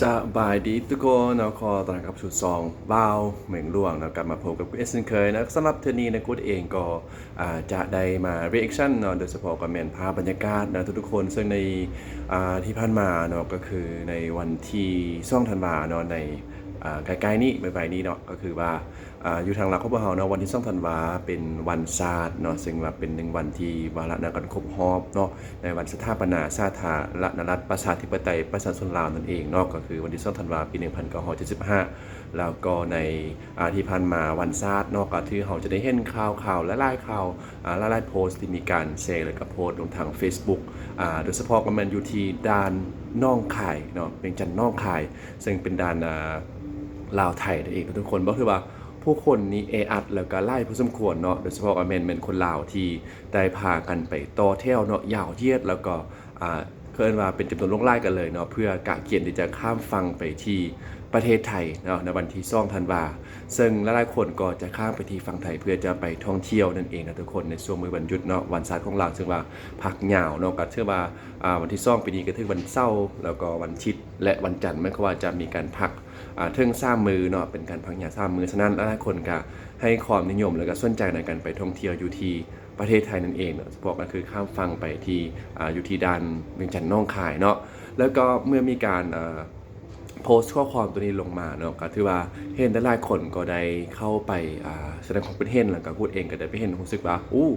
สบายดีทุกคนเนาะคอตอนกับชุดซองบ้าวเหมืองหลวงนะกลับมาพบกับกูเอสเซนเคยนะสำหรับเทนี้นะกูเองก็จะได้มาเรีแอคชั่นเนาะโดยเฉพาะกับแมนภาพบรรยากาศนะทุกๆคนซึ่งในที่ผ่านมาเนาะก็คือในวันที่ช่องธันวาเนาะใน ใกล้ๆนี้ใบๆนี้เนาะก็คือว่าอยู่ทางหลักของพวกเราเนาะวันที่สองธันวาเป็นวันศาสตร์เนาะซึ่งว่าเป็นหนึ่งวันที่วาระในการครบรอบเนาะในวันสถาปนาชาติละนรัฐประชาธิปไตยประชาชนลาวนั่นเองเนาะก็คือวันที่สองธันวาปี1975 แล้วก็ในที่ผ่านมาวันศาสตร์เนาะก็ที่เราจะได้เห็นข่าวข่าวและไล่ข่าวและไล่โพสต์ที่มีการแชร์แล้วก็โพสต์ลงทาง Facebook อ่าโดยเฉพาะก็มันอยู่ที่ด้านน่องคายเนาะเป็นจันน่องคาย ซึ่งเป็นด้านอ่า ลาวไทยนั่นเองทุกคนก็คือว่าผู้คนนี้เออัดแล้วก็ไล่พอสมควรเนาะโดยเฉพาะอเมนเป็นคนลาวที่ได้พากันไปต่อเที่ยวเนาะยาวเยียดแล้วก็อ่าเคลื่อนว่าเป็นจำนวนลงไล่กันเลยเนาะเพื่อกะเกียนที่จะข้ามฟังไปที่ประเทศไทยเนาะในวันที่ซ่องธันวาซึ่งหลายๆคนก็จะข้ามไปที่ฝั่งไทยเพื่อจะไปท่องเที่ยวนั่นเองนะทุกคนในช่วงมือวันหยุดเนาะวันศาสตร์ของเราซึ่งว่าพักยาวเนาะก็เชื่อว่าวันที่ซ่องปีนี้ก็ถึงวันเสาร์แล้วก็วันอาทิตย์และวันจันทร์ไม่ก็ว่าจะมีการพัก เทิงซ้ำมือเนาะเป็นการพังยาซ้ำมือฉะนั้นหลายคนก็ให้ความนิยมแล้วก็สนใจในการไปท่องเที่ยวอยู่ที่ประเทศไทยนั่นเองเนาะพวกก็คือข้ามฟังไปที่ออยู่ที่ด้านเวียงจันทน์น้องคายเนาะแล้วก็เมื่อมีการโพสต์ข้อความตัวนี้ลงมาเนาะก็ถือว่าเห็นหลายคนก็ได้เข้าไปแสดงความเป็นเห็นแล้วก็พูดเองก็ได้ไปเห็นรู้สึกว่าอู้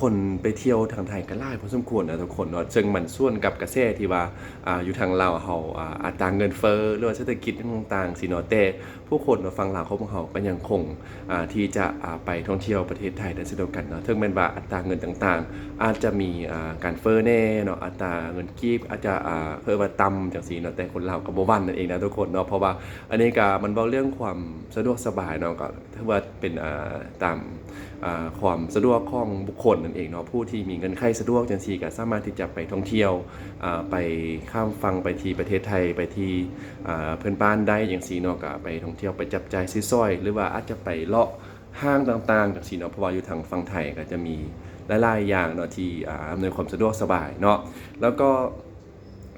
คนไปเที่ยวทางไทยก็หลายพอสมควรนะทุกคนเนาะซึ่งมันส่วนกับกระแสที่ว่าอ่าอยู่ทางลาวเฮาอ่าอัตราเงินเฟ้อหรือว่าเศรษฐกิจต่างๆสิเนาะแต่ผู้คนเนาะฟังลาวเขาของเฮาก็ยังคงอ่าที่จะอ่าไปท่องเที่ยวประเทศไทยได้เช่นเดียวกันเนาะถึงแม้นว่าอัตราเงินต่างๆ อาจจะมีอ่าการเฟ้อแน่เนาะอัตราเงินกีบอาจจะอ่าเพิ่มมาต่ำจังซี่เนาะแต่คนลาวก็บ่วันนั่นเองนะทุกคนเนาะเพราะว่าอันนี้ก็มันเว้าเรื่องความสะดวกสบายเนาะก็ถือว่าเป็นอ่าตาม ความสะดวกของบุคคลนั่นเองเนาะผู้ที่มีเงินไขสะดวกจังซี่ก็สามารถที่จะไปท่องเที่ยวไปข้ามฟังไปที่ประเทศไทยไปที่เพื่อนบ้านได้อย่างซี่เนาะก็ไปท่องเที่ยวไปจับจ่ายซื้อสร้อย หรือว่าอาจจะไปเลาะห้างต่างๆจังซี่เนาะเพราะว่าอยู่ทางฝั่งไทยก็จะมีหลายๆอย่างเนาะที่อำนวยความสะดวกสบายเนาะแล้วก็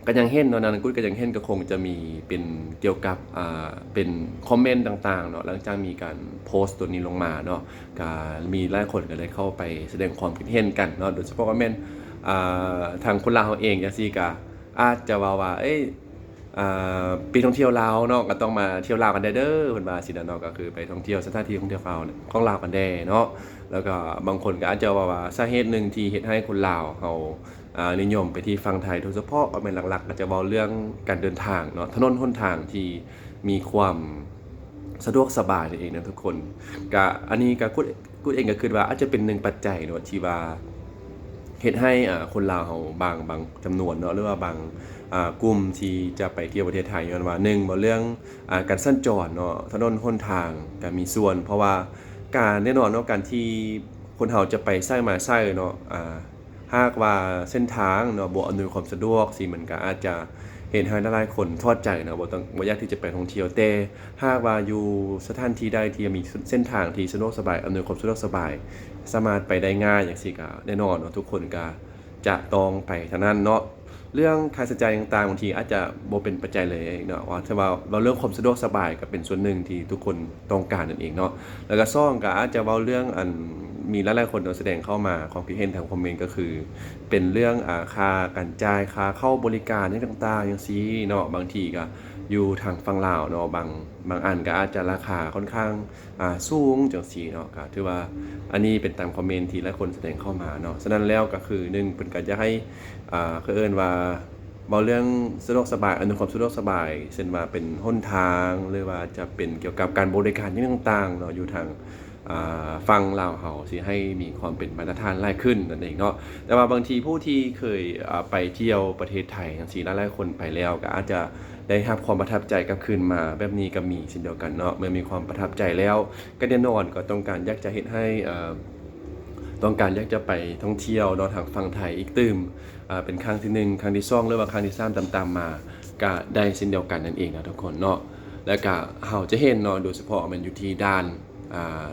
ก็ยังเห็นเนาะนันกุดก็ยังเห็นก็คงจะมีเป็นเกี่ยวกับอ่าเป็นคอมเมนต์ต่างๆเนาะหลังจากมีการโพสต์ตัวนี้ลงมาเนาะก็มีหลายคนก็ได้เข้าไปแสดงความคิดเห็นกันเนาะโดยเฉพาะว่าแม่นอ่าทางคนลาวเองจังซี่ก็อาจจะว่าว่าเอ้ยอ่าปีท่องเที่ยวลาวเนาะก็ต้องมาเที่ยวลาวกันได้เด้อเพิ่นว่าสินะเนาะก็คือไปท่องเที่ยวสถานที่ท่องเที่ยวลาวของลาวกันได้เนาะแล้วก็บางคนก็อาจจะว่าว่าสาเหตุหนึ่งที่เฮ็ดให้คนลาวเฮา นิยมไปที่ฝั่งไทยโดยเฉพาะเอาเป็นหลักๆก็จจะเว้าเรื่องการเดินทางเนาะถนนหนทางที่มีความสะดวกสบายนั่นเองนะทุกคนก็อันนี้ก็กูกูเองก็คือว่าอาจจะเป็นหนึ่งปัจจัยเนาะที่ว่าเฮ็ดให้คนลาวเฮาบางบางจำนวนเนาะหรือว่าบางกลุ่มที่จะไปเที่ยวประเทศไทยย้อนว่าหนึ่งเรื่องอการสัญจรเนาะถนนหนทางก็มีส่วน เพราะว่าการแน่นอนเนาะการที่คนเฮาจะไปไสมาไสเนาะอ่า หากว่าเส้นทางเนาะบ่อำนวยความสะดวกสิมันก็อาจจะเห็นให้หลายคนทอดใจเนาะบ่ต้องบ่อยากที่จะไปท่องเที่ยวแต่หากว่าอยู่สถานที่ใดที่มีเส้นทางที่สะดวกสบายอำนวยความสะดวกสบาย สามารถไปได้ง่ายอย่างซี่ก็แน่นอนเนาะทุกคนก็จะต้องไปทางนั้นเนาะเรื่องค่าใช้จ่ายต่างๆบางทีอาจจะบ่เป็นปัจจัยเลยเนาะว่าแต่ว่าเราเรื่องความสะดวกสบายก็เป็นส่วนหนึ่งที่ทุกคนต้องการนั่นเองเนาะแล้วก็ซ่องก็อาจจะเว้าเรื่องอัน มีหลายๆคนแสดงเข้ามาความคิดเห็นทางคอมเมนต์ก็คือ เป็นเรื่องอาค่าการจ่ายค่าเข้าบริการนี่ต่างๆอย่างซี้เนาะบางทีก็อยู่ทางฝั่งลาวเนาะบางบางอันก็อาจจะราคาค่อนข้างอ่าสูงจังซี่เนาะก็ถือว่าอันนี้เป็นตามคอมเมนต์ที่หลายคนแสดงเข้ามาเนาะฉะนั้นแล้วก็คือหนึ่งเพิ่นก็จะให้อ่าคือเอิ้นว่าเว้าเรื่องสะดวกสบายอนวยความสะดวกสบาย เช่นว่าเป็นหนทางหรือว่าจะเป็นเกี่ยวกับการบริการที่ต่างๆเนาะอยู่ทาง ฟังลาวเฮาสิให้มีความเป็นมาตรฐานหลายขึ้นนั่นเองเนาะแต่ว่าบางทีผู้ที่เคยไปเที่ยวประเทศไทยจังซี่หลายคนไปแล้วก็อาจจะได้รับความประทับใจกลับคืนมาแบบนี้ก็มีเช่นเดียวกันเนาะเมื่อมีความประทับใจแล้ว ก็แน่นอนก็ต้องการอยากจะเฮ็ดให้ต้องการอยากจะไปท่องเที่ยวเนาะทางฝั่งไทยอีกตืมอ่าเป็นครั้งที่หนึ่งครั้งที่สองหรือว่าครั้งที่สามตามๆมาก็ได้เช่นเดียวกันนั่นเองนะทุกคนเนาะแล้วก็เฮาจะเห็นเนาะโดยเฉพาะมันอยู่ที่ด้าน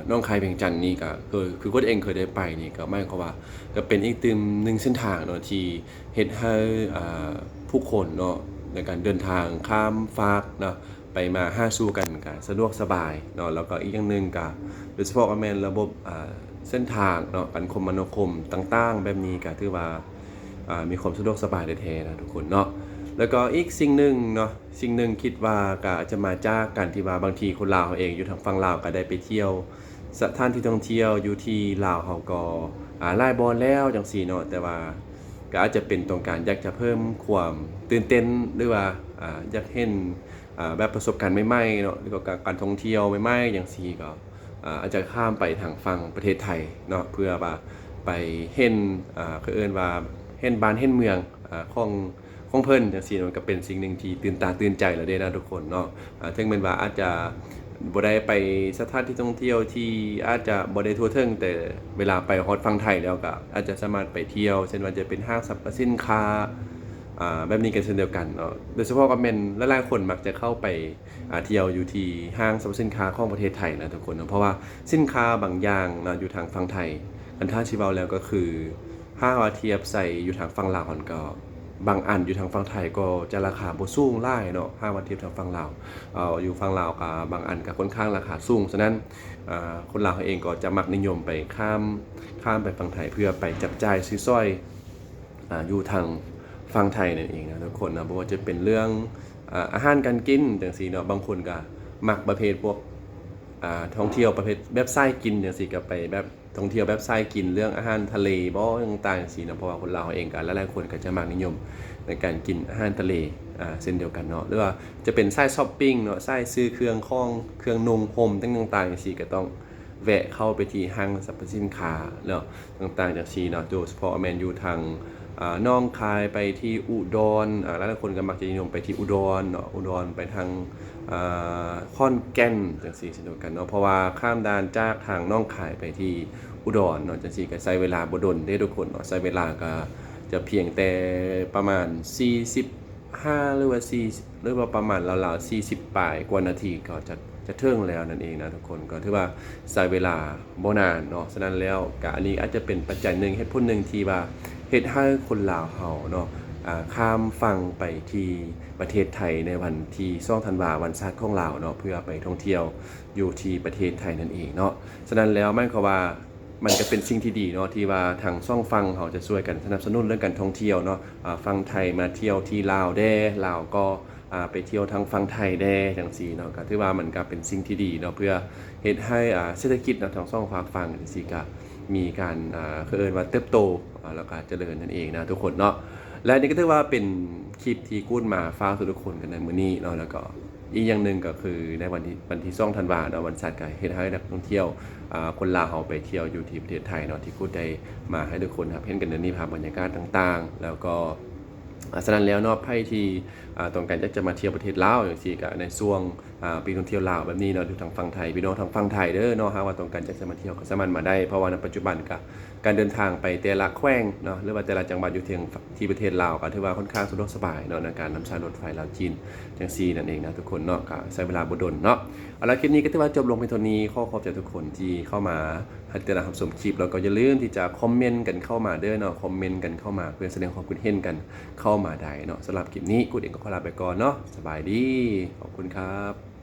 น้องคายเพียงจันนี่ก็คือคือก็เองเคยได้ไปนี่ก็หมายความว่าก็เป็นอีกตืมหนึ่งเส้นทางเนาะที่เฮ็ดให้ผู้คนเนาะในการเดินทางข้ามฟากเนาะไปมาห้าสู้กันก็สะดวกสบายเนาะแล้วก็อีกอย่างหนึ่งก็โดยเฉพาะก็แมนระบบเส้นทางเนาะการคมนาคมต่างๆ แบบนี้ก็ถือว่ามีความสะดวกสบายแท้นะทุกคนเนาะ แล้วก็อีกสิ่งหนึ่งเนาะสิ่งหนึ่งคิดว่าก็อาจจะมาจากการที่ว่าบางทีคนลาวเขาเองอยู่ทางฝั่งลาวก็ได้ไปเที่ยวสถานที่ท่องเที่ยวอยู่ที่ลาวเขาก็อ่าไล่บอลแล้วจังซี่เนาะแต่ว่าก็อาจจะเป็นตรงการอยากจะเพิ่มความตื่นเต้นหรือว่าอ่าอยากเห็นอ่าแบบประสบการณ์ใหม่ๆเนาะหรือว่าการท่องเที่ยวใหม่ๆอย่างซี่ก็อ่าอาจจะข้ามไปทางฝั่งประเทศไทยเนาะเพื่อว่าไปเห็นอ่าคือเอิ้นว่าเห็นบ้านเห็นเมืองอ่าของ ของเพิ่นจังซี่มันก็เป็นสิ่งหนึ่งที่ตื่นตาตื่นใจแล้วเด้นะทุกคนเนาะถึงแม้นว่าอาจจะบ่ได้ไปสถานที่ท่องเที่ยวที่อาจจะบ่ได้ทั่วถึงแต่เวลาไปฮอดฝั่งไทยแล้วก็อาจจะสามารถไปเที่ยวเช่นว่าจะเป็นห้างสรรพสินค้าอ่าแบบนี้กันเช่นเดียวกันเนาะโดยเฉพาะก็เป็นหลายๆคนมักจะเข้าไปอ่าเที่ยวอยู่ที่ห้างสรรพสินค้าของประเทศไทยนะทุกคนเนาะเพราะว่าสินค้าบางอย่างเนาะอยู่ทางฝั่งไทย อันท่าชิเวาแล้วก็คือถ้าวาเทียบใส่อยู่ทางฝั่งลาวมันก็ บางอันอยู่ทางฝั่งไทยก็จะราคาบ่สูงหลายเนาะถ้าว่าเทียบทางฝั่งลาวเอ่ออยู่ฝั่งลาวก็บางอันก็ค่อนข้างราคาสูงฉะนั้นอ่าคนลาวเองก็จะมักนิยมไปข้ามข้ามไปฝั่งไทยเพื่อไปจับจ่ายซื้อสร้อยอ่าอยู่ทางฝั่งไทยนั่นเองนะทุกคนนะเพราะว่าจะเป็นเรื่องอ่าอาหารการกินจังซี่เนาะบางคนก็มักประเภทพวกอ่าท่องเที่ยวประเภทแบบไส้กินจังซี่ก็ไปแบบ ท่องเที่ยวแบบไส้กินเรื่องอาหารทะเลบ่ต่างๆจังซี่เนะเพราะว่าคนลาเองก็หลายๆคนก็จะมักนิยมในการกินอาหารทะเลอ่าเช่นเดียวกันเนาะหรือว่าจะเป็นไส้ช้อปปิ้งเนาะไส้ซื้อเครื่องข้องเครื่องนุ่งห่มต่างๆจังซี่ก็ต้องแวะเข้าไปที่ห้างสรรพสินค้าเนาะต่างๆจากซีเนาะโดยเฉพาะแมนอยู่ทางอ่าน้องคายไปที่อุดรอ่าหลายๆคนก็มักจะนิยมไปที่อุดรเนาะอุดรไปทางอ่าขอนแก่นจังซี่เช่นเดียวกันเนาะเพราะว่าข้ามด่านจากทางน้องคายไปที่ อุดรเนาะจังซี่ก็ใช้เวลาบ่ดนเด้ทุกคนเนาะใช้เวลาก็จะเพียงแต่ประมาณ 45 หรือว่า4หรือว่าประมาณราวๆ40ปลายกว่านาทีก็จะจะเทิงแล้วนั่นเองนะทุกคนก็ถือว่าใช้เวลาบ่นานเนาะฉะนั้นแล้วก็อันนี้อาจจะเป็นปัจจัยหนึ่งเหตุผลหนึ่งที่ว่าเฮ็ดให้คนลาวเฮาเนาะข้ามฝั่งไปที่ประเทศไทยในวันที่2ธันวาวันชาติของลาวเนาะเพื่อไปท่องเที่ยวอยู่ที่ประเทศไทยนั่นเองเนาะฉะนั้นแล้วหมายควาว่า มันก็เป็นสิ่งที่ดีเนาะที่ว่าทางซ่องฟังเขาจะช่วยกันสนับสนุนเรื่องการท่องเที่ยวเนาะฟังไทยมาเที่ยวที่ลาวแด้ลาวก็ไปเที่ยวทางฝั่งไทยได้จังซี่เนาะก็ถือว่ามันก็เป็นสิ่งที่ดีเนาะเพื่อเฮ็ดให้เศรษฐกิจเนาะทางช่องฝากฟังจังซี่ก็มีการอ่าคือเอินว่าเติบโตแล้วก็เจริญนั่นเองนะทุกคนเนาะและนี่ก็ถือว่าเป็นคลิปที่กู้นมาฝากทุกคนกันในมื้อนี้เนาะแล้วก็ อีกอย่างหนึ่งก็คือในวันที่วันที่สองธันวาเนาะวันสัตว์ก็เฮ็ดให้นักท่องเที่ยวคนลาวเฮาไปเที่ยวอยู่ที่ประเทศไทยเนาะที่กูได้มาให้ทุกคนครับเห็นกันในนี้ภาพบรรยากาศต่างๆ แล้วก็อ่าฉะนั้นแล้วเนาะไพ่ที่ ต้องการจะจะมาเที่ยวประเทศลาวอย่างที่กในช่วงปีท่องเที่ยวลาวแบบนี้เนาะอยู่ทางฝั่งไทยพี่น้องทางฝั่งไทยเด้อเนาะหากว่าต้องการจะจะมาเที่ยวก็สามารถมาได้เพราะว่าในปัจจุบันก็การเดินทางไปแต่ละแขวงเนาะหรือว่าแต่ละจังหวัดอยู่ที่ที่ประเทศลาวก็ถือว่าค่อนข้างสะดวกสบายเนาะในการนำใช้รถไฟลาวจีนจังซีนั่นเองนะทุกคนเนาะก็ใช้เวลาบดนเนาะเอาละคลิปนี้ก็ถือว่าจบลงเพียงเท่านี้ขอขอบใจทุกคนที่เข้ามาให้ติดตามชมคลิปแล้วก็อย่าลืมที่จะคอมเมนต์กันเข้ามาเด้อเนาะคอมเมนต์กันเข้ามาเพื่อแสดงความคิดเห็นกันเข้ามาได้เนาะสำหรับคลิปนี้กูเองก็ขอลาไปก่อนเนาะสบายดี ขอบคุณครับ